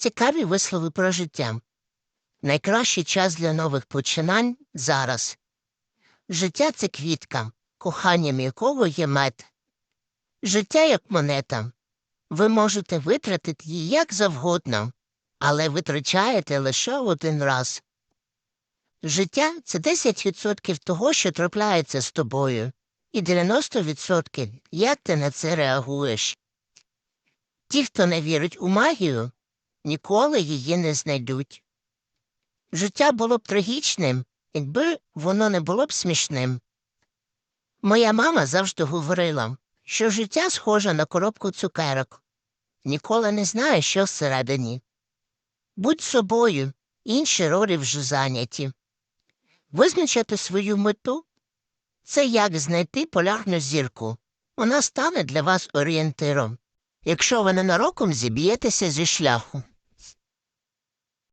Цікаві вислови про життя. Найкращий час для нових починань зараз. Життя це квітка, коханням якого є мед. Життя як монета. Ви можете витратити її як завгодно, але витрачаєте лише один раз. Життя це 10% того, що трапляється з тобою, і 90% як ти на це реагуєш. Ті, хто не вірить у магію, ніколи її не знайдуть. Життя було б трагічним, якби воно не було б смішним. Моя мама завжди говорила, що життя схоже на коробку цукерок. Ніколи не знаєш, що всередині. Будь собою, інші ролі вже зайняті. Визначити свою мету це як знайти полярну зірку. Вона стане для вас орієнтиром, якщо ви ненароком зіб'єтеся зі шляху.